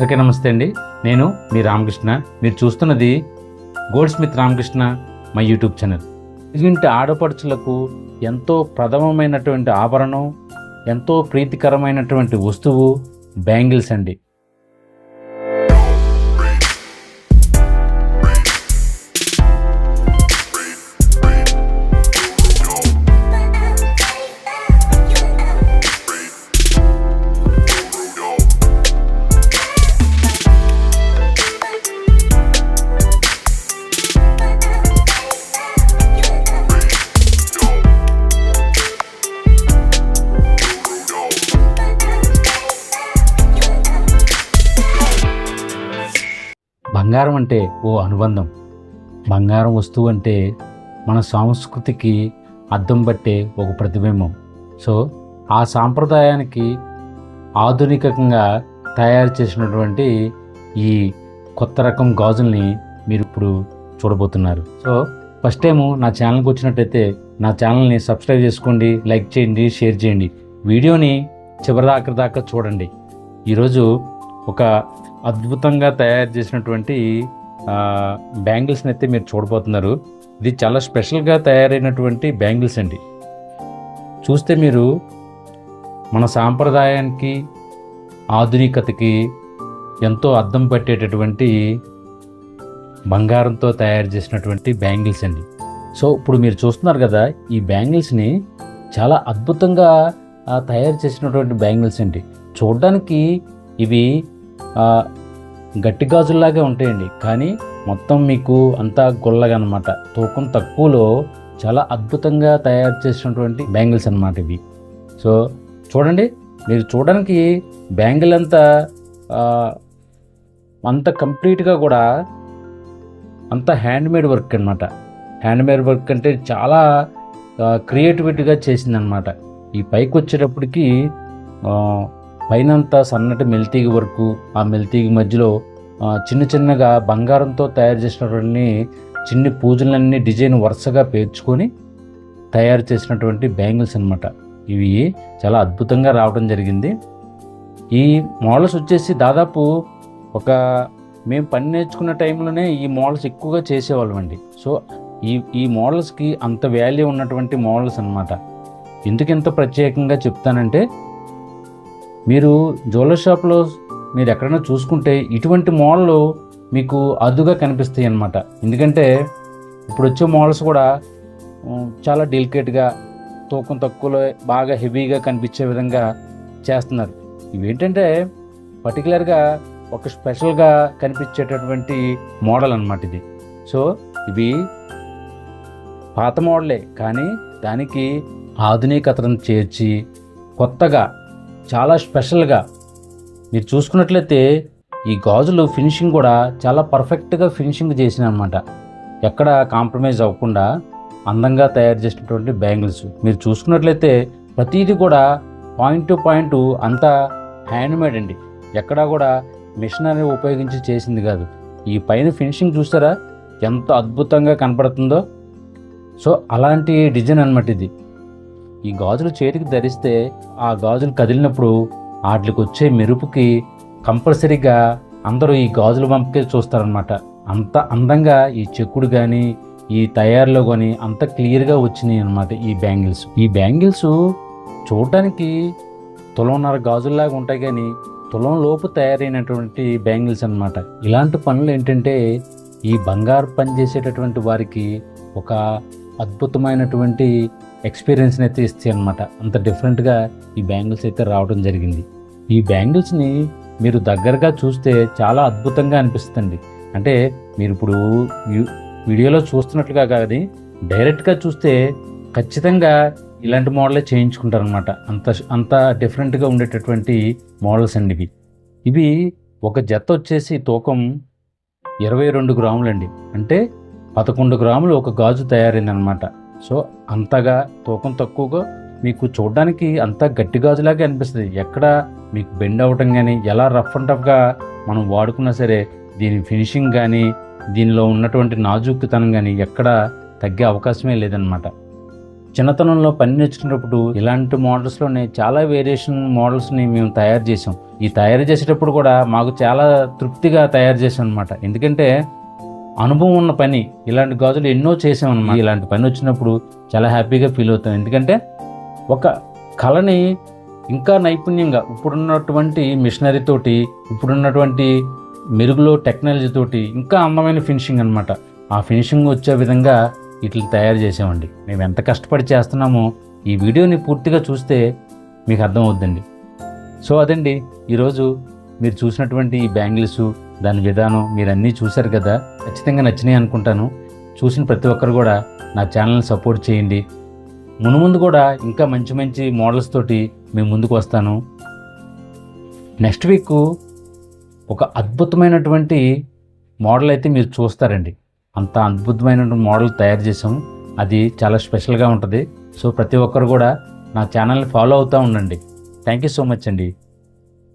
అందరికీ నమస్తే అండి. నేను మీ రామకృష్ణ. మీరు చూస్తున్నది గోల్డ్ స్మిత్ రామకృష్ణ మా యూట్యూబ్ ఛానల్. ఇంటి ఆడపడుచులకు ఎంతో ప్రథమమైనటువంటి ఆభరణం ఎంతో ప్రీతికరమైనటువంటి వస్తువు బ్యాంగిల్స్ అండి. బంగారం అంటే ఓ అనుబంధం. బంగారం వస్తువు అంటే మన సంస్కృతికి అద్దం పట్టే ఒక ప్రతిబింబం. సో ఆ సాంప్రదాయానికి ఆధునికంగా తయారు చేసినటువంటి ఈ కొత్త రకం గాజుల్ని మీరు ఇప్పుడు చూడబోతున్నారు. సో ఫస్ట్ టైము నా ఛానల్కి వచ్చినట్టయితే నా ఛానల్ని సబ్స్క్రైబ్ చేసుకోండి లైక్ చేయండి షేర్ చేయండి. వీడియోని చివరిదాకా దాకా చూడండి. ఈరోజు ఒక అద్భుతంగా తయారు చేసినటువంటి బ్యాంగిల్స్ని అయితే మీరు చూడబోతున్నారు. ఇది చాలా స్పెషల్గా తయారైనటువంటి బ్యాంగిల్స్ అండి. చూస్తే మీరు మన సాంప్రదాయానికి ఆధునికతకి ఎంతో అద్దం పట్టేటటువంటి బంగారంతో తయారు చేసినటువంటి బ్యాంగిల్స్ అండి. సో ఇప్పుడు మీరు చూస్తున్నారు కదా ఈ బ్యాంగిల్స్ని చాలా అద్భుతంగా తయారు చేసినటువంటి బ్యాంగిల్స్ అండి. చూడడానికి ఇవి గట్టి గాజుల్లాగే ఉంటాయండి. కానీ మొత్తం మీకు అంతా గొల్లగా అనమాట తూకం తక్కువలో చాలా అద్భుతంగా తయారు చేసినటువంటి బ్యాంగిల్స్ అనమాట ఇవి. సో చూడండి మీరు చూడడానికి బ్యాంగిల్ అంతా అంత కంప్లీట్గా కూడా అంత హ్యాండ్మేడ్ వర్క్ అనమాట హ్యాండ్మేడ్ వర్క్ అంటే చాలా క్రియేటివిటీగా చేసిందనమాట ఈ పైకి వచ్చేటప్పటికి పైనంతా సన్నటి మెల్తీగి వరకు ఆ మెల్తీగ మధ్యలో చిన్న చిన్నగా బంగారంతో తయారు చేసినటువంటి చిన్ని పూజలన్నీ డిజైన్ వరుసగా పేర్చుకొని తయారు చేసినటువంటి బ్యాంగిల్స్ అన్నమాట. ఇవి చాలా అద్భుతంగా రావడం జరిగింది. ఈ మోడల్స్ వచ్చేసి దాదాపు ఒక మేము పని నేర్చుకున్న టైంలోనే ఈ మోడల్స్ ఎక్కువగా చేసేవాళ్ళం అండి. సో ఈ ఈ మోడల్స్కి అంత వాల్యూ ఉన్నటువంటి మోడల్స్ అన్నమాట. ఎందుకు ఇంత ప్రత్యేకంగా చెప్తానంటే మీరు జ్యువెలరీ షాప్లో మీరు ఎక్కడైనా చూసుకుంటే ఇటువంటి మోడల్ మీకు అదుగా కనిపిస్తాయి అన్నమాట. ఎందుకంటే ఇప్పుడు వచ్చే మోడల్స్ కూడా చాలా డెలికేట్గా తూకం తక్కువలో బాగా హెవీగా కనిపించే విధంగా చేస్తున్నారు. ఇవేంటంటే పర్టికులర్గా ఒక స్పెషల్గా కనిపించేటటువంటి మోడల్ అనమాట ఇది. సో ఇవి పాత మోడలే కానీ దానికి ఆధునికతను చేర్చి కొత్తగా చాలా స్పెషల్గా. మీరు చూసుకున్నట్లయితే ఈ గాజులు ఫినిషింగ్ కూడా చాలా పర్ఫెక్ట్గా ఫినిషింగ్ చేసిన అనమాట ఎక్కడ కాంప్రమైజ్ అవ్వకుండా అందంగా తయారు చేసినటువంటి బ్యాంగిల్స్. మీరు చూసుకున్నట్లయితే ప్రతిదీ కూడా పాయింట్ టు పాయింట్ అంతా హ్యాండ్మేడ్ అండి. ఎక్కడా కూడా మిషనరీ ఉపయోగించి చేసింది కాదు. ఈ పైన ఫినిషింగ్ చూస్తారా? ఎంత అద్భుతంగా కనపడుతుందో. సో అలాంటి డిజైన్ అనమాట ఇది. ఈ గాజులు చేతికి ధరిస్తే ఆ గాజులు కదిలినప్పుడు వాటికి వచ్చే మెరుపుకి కంపల్సరీగా అందరూ ఈ గాజుల వంపకే చూస్తారనమాట అంత అందంగా ఈ చెక్కుడు కానీ ఈ తయారులో కానీ అంత క్లియర్గా వచ్చినాయి అనమాట ఈ బ్యాంగిల్స్. ఈ బ్యాంగిల్స్ చూడటానికి తులంన్నర గాజుల్లాగా ఉంటాయి కానీ తులం లోపు తయారైనటువంటి బ్యాంగిల్స్ అనమాట ఇలాంటి పనులు ఏంటంటే ఈ బంగారు పని చేసేటటువంటి వారికి ఒక అద్భుతమైనటువంటి ఎక్స్పీరియన్స్ని అయితే ఇస్తాయి అనమాట అంత డిఫరెంట్గా ఈ బ్యాంగిల్స్ అయితే రావడం జరిగింది. ఈ బ్యాంగిల్స్ని మీరు దగ్గరగా చూస్తే చాలా అద్భుతంగా అనిపిస్తుంది అంటే మీరు ఇప్పుడు వీడియోలో చూస్తున్నట్లుగా కాదు డైరెక్ట్గా చూస్తే ఖచ్చితంగా ఇలాంటి మోడలే చేయించుకుంటారనమాట అంత అంత డిఫరెంట్గా ఉండేటటువంటి మోడల్స్ అండి ఇవి. ఇవి ఒక జత వచ్చేసి తూకం ఇరవై రెండు గ్రాములండి. అంటే పదకొండు గ్రాములు ఒక గాజు తయారైందనమాట సో అంతగా తూకం తక్కువగా మీకు చూడడానికి అంత గట్టి గాజులాగే అనిపిస్తుంది. ఎక్కడ మీకు బెండ్ అవ్వటం కానీ ఎలా రఫ్ అండ్ టఫ్గా మనం వాడుకున్నా సరే దీని ఫినిషింగ్ కానీ దీనిలో ఉన్నటువంటి నాజూకుతనం కానీ ఎక్కడ తగ్గే అవకాశమే లేదనమాట చిన్నతనంలో పని నేర్చుకునేటప్పుడు ఇలాంటి మోడల్స్లోనే చాలా వేరియేషన్ మోడల్స్ని మేము తయారు చేసాం ఈ తయారు చేసేటప్పుడు కూడా మాకు చాలా తృప్తిగా తయారు చేసాం అనమాట ఎందుకంటే అనుభవం ఉన్న పని ఇలాంటి గాజులు ఎన్నో చేసామన్నమాట. ఇలాంటి పని వచ్చినప్పుడు చాలా హ్యాపీగా ఫీల్ అవుతాం. ఎందుకంటే ఒక కళని ఇంకా నైపుణ్యంగా ఇప్పుడున్నటువంటి మిషనరీ తోటి ఇప్పుడున్నటువంటి మెరుగులో టెక్నాలజీ తోటి ఇంకా అందమైన ఫినిషింగ్ అనమాట ఆ ఫినిషింగ్ వచ్చే విధంగా వీటిని తయారు చేసామండి. మేము ఎంత కష్టపడి చేస్తున్నామో ఈ వీడియోని పూర్తిగా చూస్తే మీకు అర్థమవుద్దండి. సో అదండి ఈరోజు మీరు చూసినటువంటి ఈ బ్యాంగిల్స్ దాని విధానం మీరు అన్నీ చూశారు కదా? ఖచ్చితంగా నచ్చినాయి అనుకుంటాను. చూసిన ప్రతి ఒక్కరు కూడా నా ఛానల్ని సపోర్ట్ చేయండి. మునుముందు కూడా ఇంకా మంచి మంచి మోడల్స్ తోటి మేము ముందుకు వస్తాను. నెక్స్ట్ వీక్ ఒక అద్భుతమైనటువంటి మోడల్ అయితే మీరు చూస్తారండి. అంత అద్భుతమైన మోడల్ తయారు చేసాం అది చాలా స్పెషల్గా ఉంటుంది. సో ప్రతి ఒక్కరు కూడా నా ఛానల్ని ఫాలో అవుతూ ఉండండి. థ్యాంక్ యూ సో మచ్ అండి.